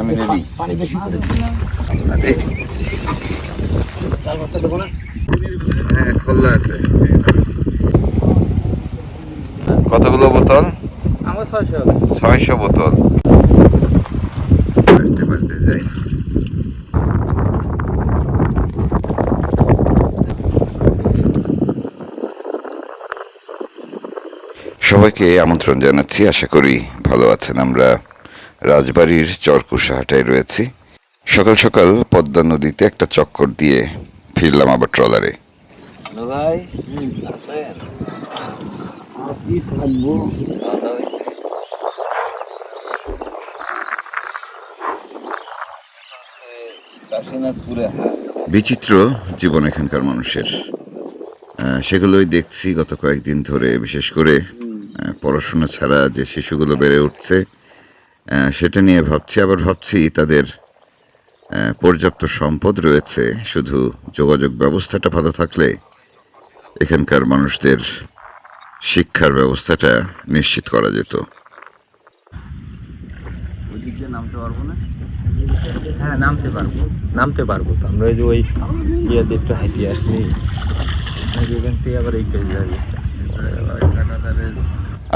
আমি রেডি পানি বেশি করে বস্তা দেবো না? হ্যাঁ খোলা আছে। কতগুলো বোতল? আমার ছয়শো ছয়শো বোতল। যাই সবাইকে আমন্ত্রণ জানাচ্ছি। আশা করি ভালো আছেন আমরা। রাজবাড়ির চরকুশাহাটায় রয়েছি। সকাল সকাল পদ্মা নদীতে একটা চক্কর দিয়ে ফিরলাম আবার ট্রলারে। ভাই আছেন? আসি থাকব বিচিত্র জীবন এখানকার মানুষের। সেগুলোই দেখছি গত কয়েকদিন ধরে বিশেষ করে পড়াশোনা ছাড়া যে শিশুগুলো বেড়ে উঠছে সেটা নিয়ে ভাবছি আবার ভাবছি তাদের পর্যাপ্ত সম্পদ রয়েছে শুধু যোগাযোগ ব্যবস্থাটা ভালো থাকলে এখানকার মানুষদের শিক্ষার ব্যবস্থাটা নিশ্চিত করা যেত। নামতে পারব না? হ্যাঁ নামতে পারব। নামতে পারব তো আমরা ওই যে ওই ইয়ে দিয়ে একটু হাইটিয়ে আসলি থেকে আবার এইটাই যাবে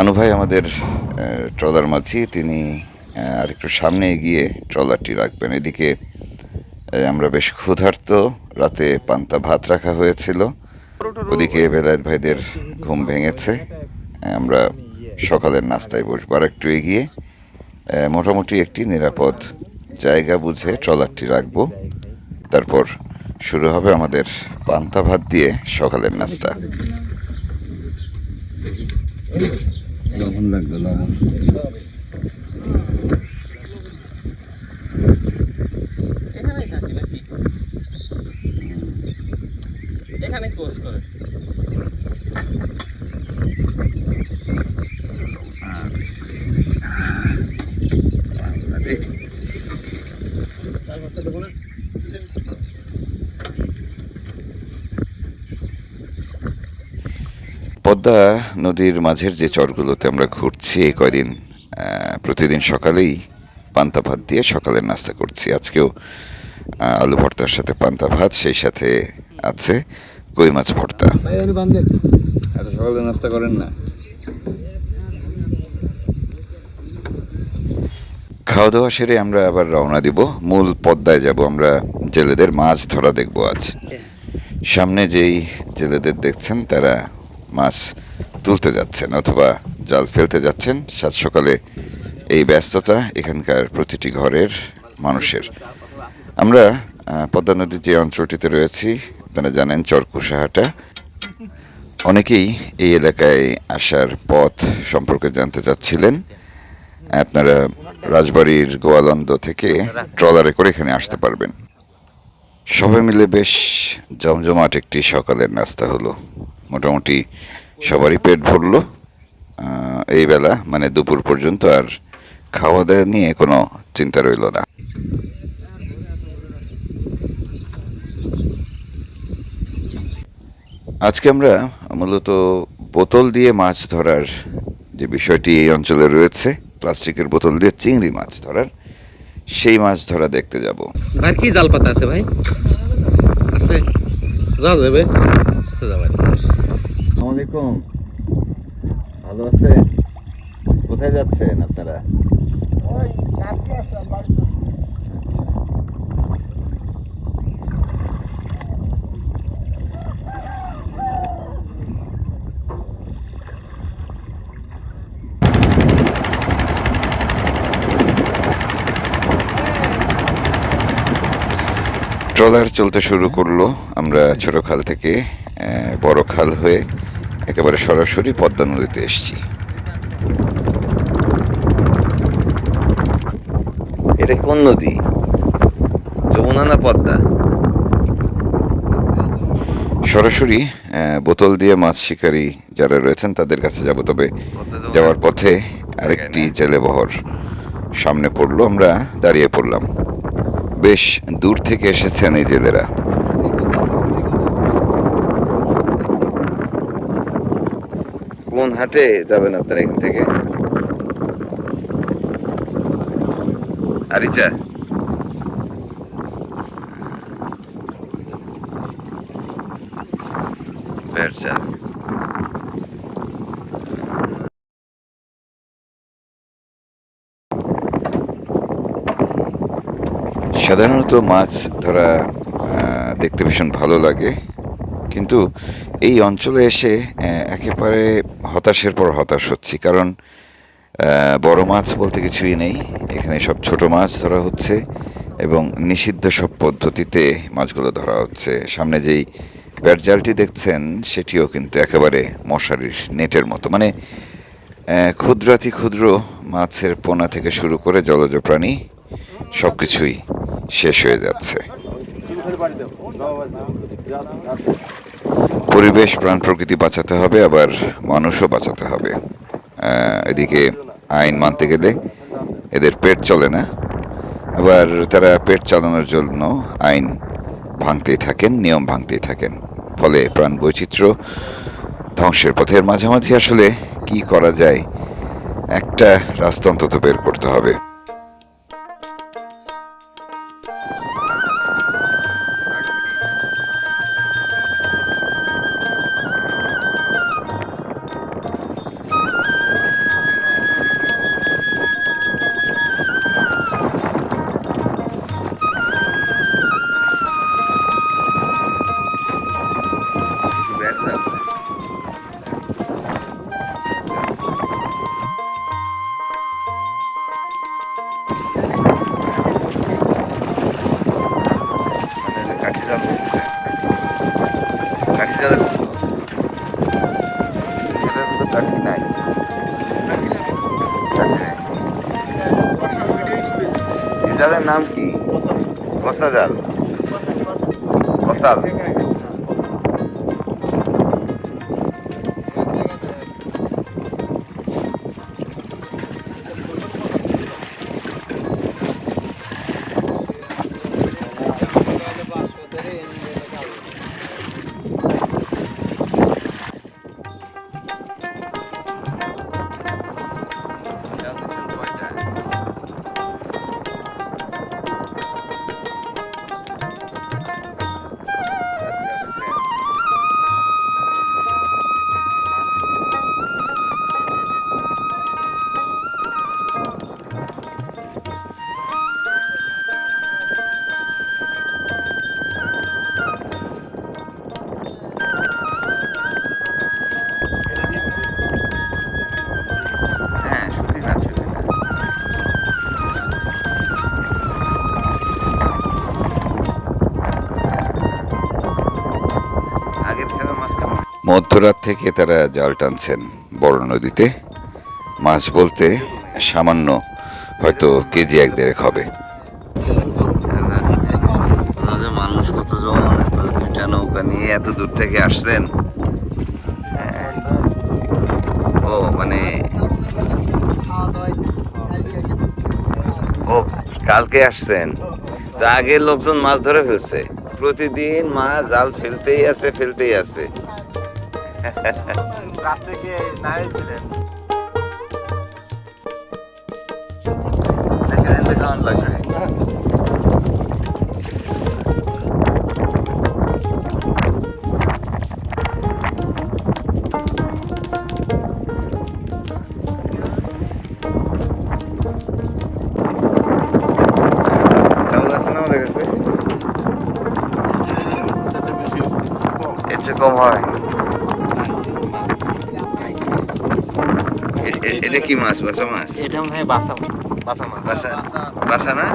আনু ভাই আমাদের ট্রলার মাঝি তিনি আর একটু সামনে এগিয়ে ট্রলারটি রাখবেন। এদিকে আমরা বেশ ক্ষুধার্ত, রাতে পান্তা ভাত রাখা হয়েছিল। ওদিকে বেলায়েত ভাইদের ঘুম ভেঙেছে। আমরা সকালের নাস্তায় বসবো আর একটু এগিয়ে। মোটামুটি একটি নিরাপদ জায়গা বুঝে ট্রলারটি রাখব। তারপর শুরু হবে আমাদের পান্তা ভাত দিয়ে সকালের নাস্তা। লবণ লাগবে, লবণ এখানে কোর্স করে চার বস্তা দেবো না পদ্মা নদীর মাঝের যে চরগুলোতে আমরা ঘুরছি এই কয়দিন প্রতিদিন সকালেই পান্তা ভাত দিয়ে সকালের নাস্তা করছি। আজকেও আলু ভর্তার সাথে পান্তা ভাত সেই সাথে আছে কই মাছ ভর্তা। সকালে নাস্তা করেন না। খাওয়া দাওয়া সেরে আমরা আবার রওনা দিব। মূল পদ্মায় যাব আমরা জেলেদের মাছ ধরা দেখব আজ। সামনে যেই জেলেদের দেখছেন তারা মাছ তুলতে যাচ্ছেন অথবা জাল ফেলতে যাচ্ছেন। সাত সকালে এই ব্যস্ততা এখানকার প্রতিটি ঘরের মানুষের। আমরা পদ্মা নদীর যে অঞ্চলটিতে রয়েছি, আপনারা জানেন চরকুশাহাটা অনেকেই এই এলাকায় আসার পথ সম্পর্কে জানতে চাচ্ছিলেন। আপনারা রাজবাড়ির গোয়ালন্দ থেকে ট্রলারে করে এখানে আসতে পারবেন। সবাই মিলে বেশ জমজমাট একটি সকালের নাস্তা হলো। মোটামুটি সবারই পেট ভরলো। এই বেলা মানে দুপুর পর্যন্ত আর খাওয়া দাওয়া নিয়ে কোনো চিন্তা রইল না। আজকে আমরা মূলত বোতল দিয়ে মাছ ধরার যে বিষয়টি এই অঞ্চলে রয়েছে, প্লাস্টিকের বোতল দিয়ে চিংড়ি মাছ ধরার, সেই মাছ ধরা দেখতে যাব। ভাই, কি জাল পাতা আছে ভাই? আছে? যাওয়া যাবে। আসসালামাইকুম ভালো আছে কোথায় যাচ্ছেন আপনারা? ট্রলার চলতে শুরু করল। আমরা ছোট খাল থেকে বড় খাল হয়ে একেবারে সরাসরি পদ্মা নদীতে এসেছি। এটা কোন নদী? যমুনা না পদ্মা? সরাসরি বোতল দিয়ে মাছ শিকারী যারা রয়েছেন তাদের কাছে যাব, তবে যাওয়ার পথে আরেকটি জেলেবহর সামনে পড়ল, আমরা দাঁড়িয়ে পড়লাম। বেশ দূর থেকে এসেছেন এই জেলেরা কোন হাটে যাবেন আপনারা এখান থেকে? আরিচা। সাধারণত মাছ ধরা দেখতে ভীষণ ভালো লাগে। কিন্তু এই অঞ্চলে এসে একেবারে হতাশের পর হতাশ হচ্ছি, কারণ বড় মাছ বলতে কিছুই নেই। এখানে সব ছোট মাছ ধরা হচ্ছে এবং নিষিদ্ধ সব পদ্ধতিতে মাছগুলো ধরা হচ্ছে। সামনে যেই ব্যাটজালটি দেখছেন, সেটিও কিন্তু একেবারে মশারির নেটের মতো। মানে ক্ষুদ্রাতি ক্ষুদ্র মাছের পোনা থেকে শুরু করে জলজ প্রাণী সব কিছুই শেষ হয়ে যাচ্ছে। পরিবেশ, প্রাণ, প্রকৃতি বাঁচাতে হবে, আবার মানুষও বাঁচাতে হবে। এদিকে আইন মানতে গেলে এদের পেট চলে না। আবার তারা পেট চালানোর জন্য আইন ভাঙতেই থাকেন, নিয়ম ভাঙতেই থাকেন। ফলে প্রাণ বৈচিত্র্য ধ্বংসের পথের মাঝামাঝি আসলে কি করা যায়, একটা রাস্তা অন্তত বের করতে হবে। জালের নাম কি? কষা জাল। কষাল মধ্যরাত থেকে তারা জাল টানছেন বড় নদীতে। মাছ বলতে সামান্য হয়তো কেজি এক দেড়েক হবে। মানুষ কতজন এত দুইটা নৌকা নিয়ে এত দূর থেকে আসছেন। ও মানে ও, কালকে আসছেন? তা আগে লোকজন মাছ ধরে ফেলছে। প্রতিদিন মাছ জাল ফেলতেই আছে ফেলতেই আছে। রাত থেকে নাই ছিলেন দেখেন দেখান লাগবে। না কম হয়। এটা কি মাছ বাসা মাছ এটা মনে হয় বাসা বাসা মাছ বাসা বাসা না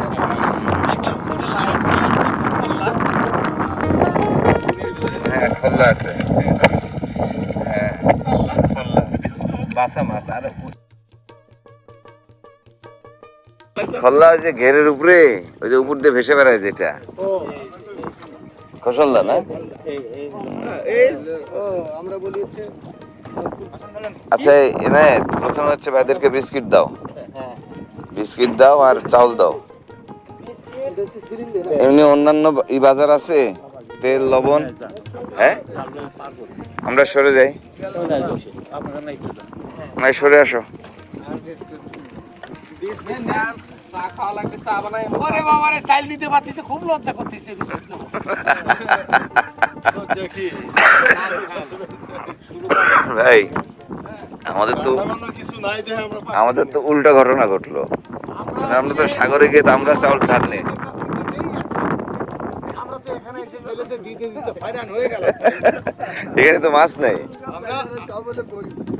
হ্যাঁ খোলা আছে হ্যাঁ বাসা মাছ আর খোলা ওই যে ঘেরের উপরে ওই যে উপর দিয়ে ভেসে বেড়ায় যেটা খসল্লা না আমরা বলি হচ্ছে আচ্ছা এনে প্রথমে হচ্ছে ভাইদেরকে বিস্কিট দাও। হ্যাঁ। বিস্কিট দাও আর চাউল দাও। না এমনি অন্যান্য ই বাজার আছে? তেল লবণ? হ্যাঁ? আমরা সরে যাই। আপনারা নাই নাই সরে আসো ওরে বাবা রে সাইল নিতে পারতেছে খুব লজ্জা করতেছে ভাই আমাদের তো কিছু নাই দেখে আমরা আমাদের তো উল্টা ঘটনা ঘটলো। আমরা তো সাগরে গিয়ে তামরা চাউল ধার নেই। এখানে এসে ছেলেদের দিতে দিতে হয়রান হয়ে গেল এখানে তো মাছ নেই। আমরা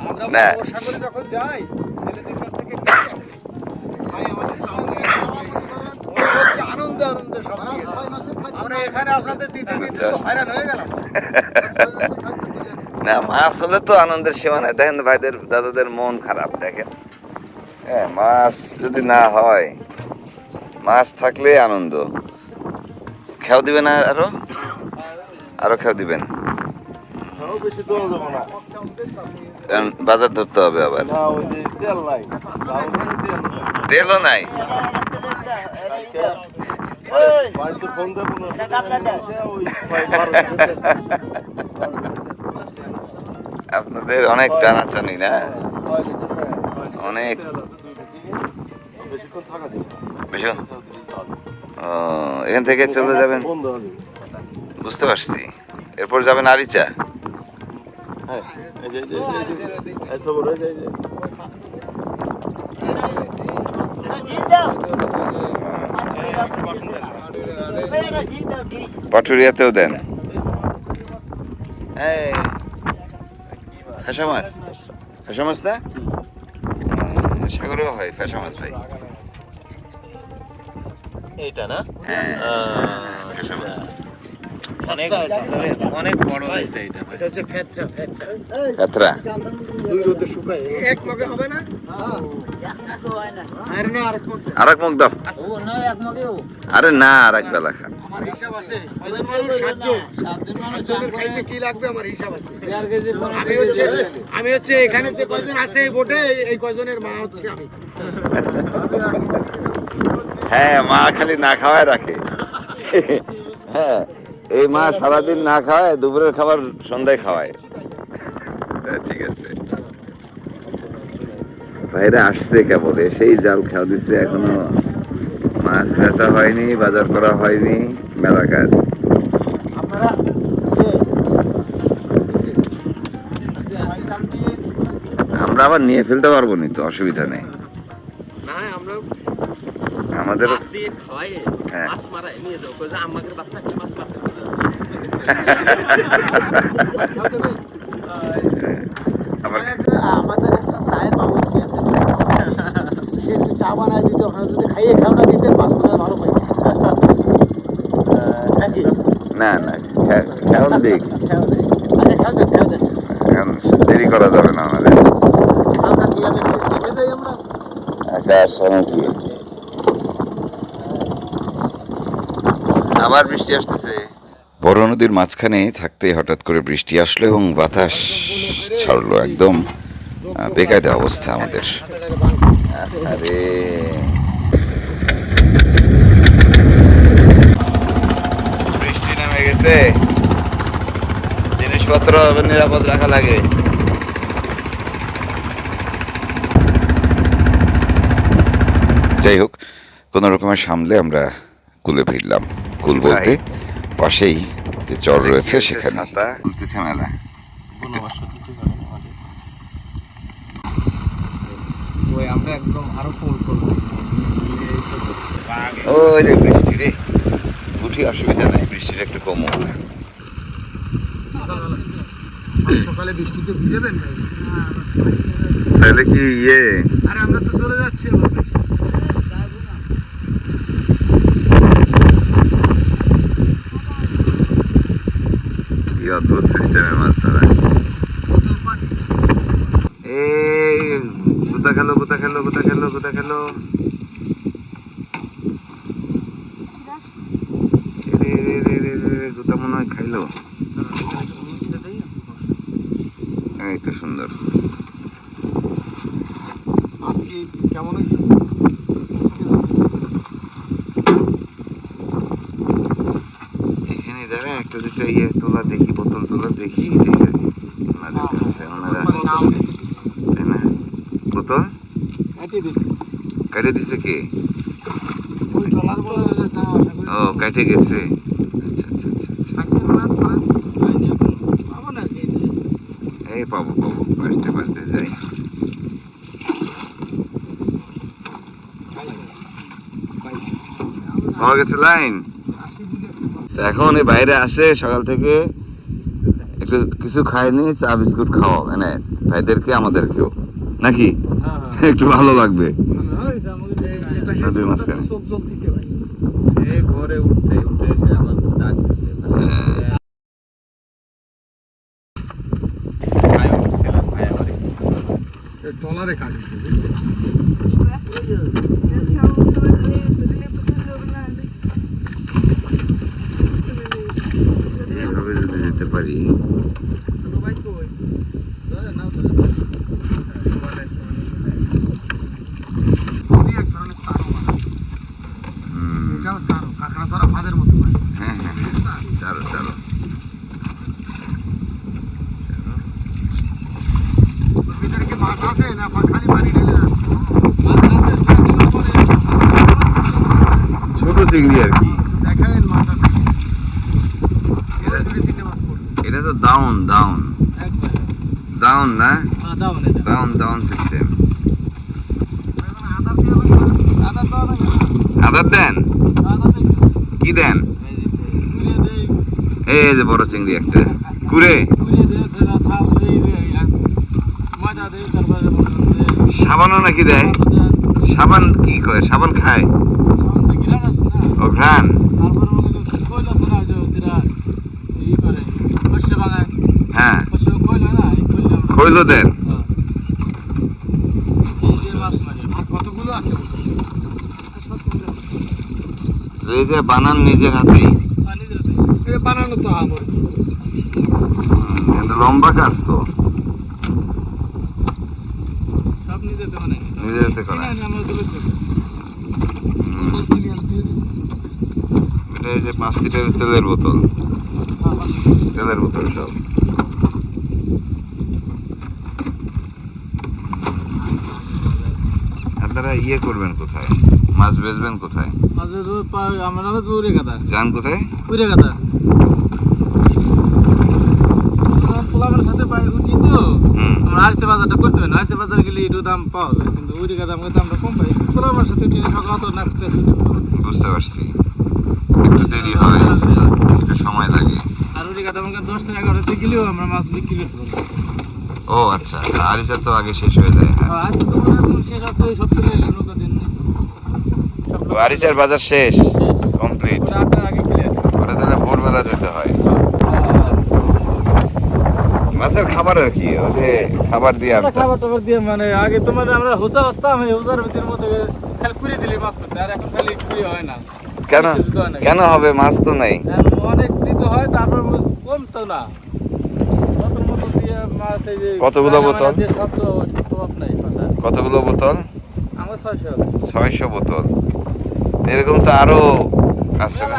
আমরা না। বর্ষাকালে যখন যাই ছেলেদের কাছ থেকে নিয়ে আসি। ভাই আমাদের চাউল নিয়ে আসি। মনে হচ্ছে আনন্দে আনন্দে সব আমরা এখানে আপনাদের দিতে দিতে হয়রান হয়ে গেলাম। না মাছ হলে তো আনন্দের সীমা নাই। দেখেন ভাইদের দাদাদের মন খারাপ দেখেন। হ্যাঁ মাছ যদি না হয় মাছ থাকলে আনন্দ। খেয়াও দিবেন আর- আরও? খেয়াও দিবেন। বাজার ধরতে হবে আবার। তেলও নাই। বাড়িতে ফোন দেবো না। আপনাদের অনেক টানাটানি না? অনেক। এখান থেকে চলে যাবেন? বুঝতে পারছি। এরপর যাবেন আরিচা? হ্যাঁ এই যে এই যে এই যে এই সব রয়েছে এই যে পাটুরিয়াতেও দেন। ফেসা মাছ ফেসা মাছ না সাগরেও হয় ফেসা মাছ ভাই। এইটা না? হ্যাঁ ফেসা মাছ অনেক অনেক বড় হয়েছে এটা এটা হচ্ছে ফেটরা ফেটরা দুই রোদে শুকায়। এক লগে হবে না? আর না আর কোন এক মুখ দাও। আরে না আর এক বেলা খান আমার হিসাব আছে। কয়জন মানুষ সাতজন সাতজনের খাইতে কি লাগবে আমার হিসাব আছে। আমি হচ্ছে আমি হচ্ছে এখানে যে কয়জন আছে এই বোটে এই কয়জনের মা হচ্ছে আমি। হ্যাঁ মা খালি না খাওয়ায় রাখে। হ্যাঁ এই মা সারাদিন না খাওয়ায় দুপুরের খাবার সন্ধ্যায় খাওয়ায়। ঠিক আছে। বাইরে আসছে কেবল সেই জাল খাওয়া দিচ্ছে এখনও মাছ বেচা হয়নি বাজার করা হয়নি। মেলা কাজ আপনারা আমরা আবার নিয়ে ফেলতে পারব নি তো অসুবিধা নেই। আমাদের ভাত দিয়ে খাওয়াই। হ্যাঁ। মাছ মারাই নিয়ে যাও কই যে আমাদের আমাদের চায়ের বাবুর্চি আছে সে একটু চা বানায় দিতে ওখানে যদি খাইয়ে খাওয়া দিতেন মাছ মনে হয় ভালো পাই নাকি না না খেয়াল দিক আচ্ছা এখন দেরি করা যাবে না আমাদের। আবার বৃষ্টি আসতেছে। বড় নদীর মাঝখানে থাকতে হঠাৎ করে বৃষ্টি আসলো এবং বাতাস ছাড়লো একদম বেকায়দা অবস্থা আমাদের। আরে গেছে জিনিসপত্র এবার নিরাপদ রাখা লাগে। যাই হোক কোনো রকমের সামলে আমরা কুলে ফিরলাম। কুল বলতে পাশেই যে চর রয়েছে সেখানে মেলা। আমরা একদম আরও ওই যে বৃষ্টি রে। উঠি অসুবিধা নেই বৃষ্টিটা একটু কম কমুক সকালে বৃষ্টিতে ভিজেবেন তাহলে কি ইয়ে? আরে আমরা তো চলে যাচ্ছি কি অদ্ভুত সিস্টেমের মাছ ধরা এই গুতা খেলো গুতা খেলো গুতা খেলো গুতা খেলো রে রে রে রে রে রে, গুতা মনে হয় খাইলো এই তো সুন্দর। আজকে কেমন হয়েছে? এখানে দাঁড়া একটা দুটো ইয়ে তোলা দেখি বোতল তোলা দেখি দেখে ওনাদের কাছে ওনারা নাম তাই না? বোতল? কাটিয়ে দিছে কে। ও কেটে গেছে আচ্ছা আচ্ছা আচ্ছা আচ্ছা খাইছেন না আপনারা? খাইনি এখনও। পাবো না আর কি। এই পাবো পাবো বাঁচতে বাঁচতে যাই পাইছি। পাওয়া গেছে লাইন। এখন এই বাইরে আসে সকাল থেকে একটু কিছু খায়নি চা বিস্কুট খাওয়া মানে ভাইদেরকে আমাদেরকেও। নাকি? একটু ভালো লাগবে। নদীর মাঝখানে। চোখ জ্বলতিছে ভাই। এ ঘরে উঠছে উঠে এসে আমার ডাক দিছে ভাইও উঠছিলাম ভাই আমারে এই ট্রলারে কাজ হচ্ছে এভাবে যদি যেতে পারি আমি এক ধরনের চারো বানাই। হুম, এটাও চারো কাঁকড়া ধরা ফাঁদের মতো ভাই। হ্যাঁ হ্যাঁ চালো চালো ওর ভিতরে কি মাছ আছে না পা- খালি পানি ঢেলে যাচ্ছে? মাছ আছে, চারদিনের পরে মাছ ছোট চিংড়ি আর কি দেখায়েন মাছ আছে কি? এরা দুটো তিনটে মাছ পড়বে। এটা তো ডাউন ডাউন একবারে। ডাউন না হ্যাঁ, দাও না এটা। ডাউন ডাউন সিস্টেম আদা দিয়ে লাগবে। আদা দাও না। আদার দেন। কি দেন? এই যে বড় চিংড়ি একটা। হচ্ছে সাবানও নাকি দেয়? সাবান কি করে সাবান খায়? ও ঘ্রাণ তারপরে মনে করছে কয়লা ফেরা যে ওরা ই করে, শস্য বাগায়। হ্যাঁ শস্য কয়লা না, এই কয়লা আমরা- খৈল দেন হ্যাঁ। এই যে মাছ মারে। আর কতগুলো আছে? যে বানান নিজের হাতেই। বানানো তো আমার। লম্বা কাজ তো। সব নিজে করা। এটা এই যে পাঁচ লিটারের তেলের বোতল। হ্যাঁ। তেলের বোতল সব। আপনারা ইয়ে করবেন কোথায়? মাছ বেচবেন কোথায়? দূর পা- আমার নামে যান কোথায়? পোলামের সাথে পাই উঠি তো। আমরা আরসে বাজারটা করতে আরসে বাজার গেলে একটু দাম পাওয়া যায় কিন্তু উড়ে গাদা আমাকে দামটা কম পাই। পোলামের সাথে উঠি সকাল তো নাচতে বুঝতে পারছি। একটু দেরি হয় একটু সময় লাগে। আর উড়ে গাদা আমাকে দশ টাকা এগারোতে গেলেও আমরা মাছ বিক্রি করতে পারব ও আচ্ছা আরিসা তো আগে শেষ হয়ে যায় হ্যাঁ। আজকে তো শেষ আছে ওই সপ্তাহে নৌকা দিন আরিচার বাজার শেষ। কমপ্লিট ওটা তাহলে ভোরবেলা যেতে হয়। মাছের খাবার আর কি? ওই যে খাবার দিয়ে খাবার টাবার দিয়ে মানে আগে তোমার আমরা হোজা হতাম এই হোজার ভিতরের মধ্যে খালি কুড়ি দিলে মাছ করতে আর এখন খালি কুড়ি হয় না। কেন? কেন হবে? মাছ তো নাই। অনেক দিতে হয় তারপর কম তো না। কতগুলো বোতল? কতগুলো বোতল? আমরা ছয়শো। ছয়শো বোতল। এরকম তো আরও আছে না।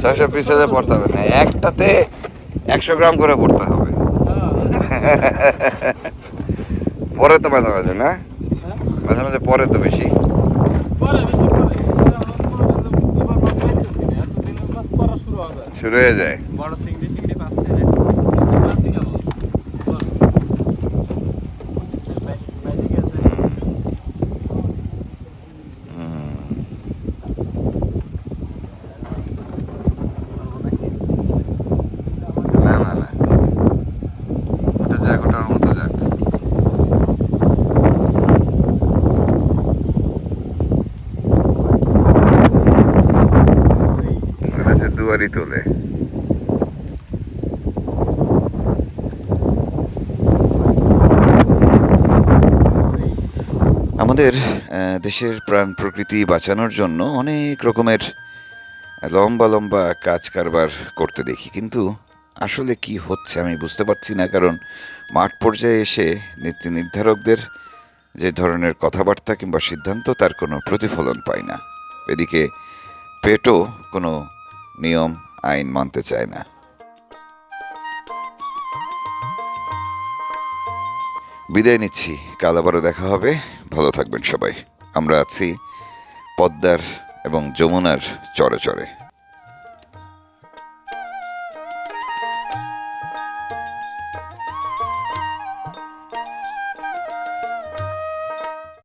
ছয়শো পিস। হলে পড়তে হবে না। একটাতে একশো গ্রাম করে পড়তে হবে। পরে তো মাঝে মাঝে না? মাঝে মাঝে পরে তো বেশি। পরে হয়ে পরে এবার মাছ পাইতেছি না এতদিনের মাছ পড়া শুরু হবে শুরু হয়ে যায় বড় চিংড়ি চিংড়ি পাচ্ছে মাছই খাব না না না ওটা যাক ওটার মতো যাক ওটা দুয়ারি তোলে। আমাদের দেশের প্রাণ প্রকৃতি বাঁচানোর জন্য অনেক রকমের লম্বা লম্বা কাজ কারবার করতে দেখি। কিন্তু আসলে কি হচ্ছে আমি বুঝতে পারছি না, কারণ মাঠ পর্যায়ে এসে নীতি নির্ধারকদের যে ধরনের কথাবার্তা কিংবা সিদ্ধান্ত, তার কোনো প্রতিফলন পায় না। এদিকে পেটও কোনো নিয়ম আইন মানতে চায় না। বিদায় নিচ্ছি। কাল আবারও দেখা হবে। ভালো থাকবেন সবাই। আমরা আছি পদ্মার এবং যমুনার চরে চরে।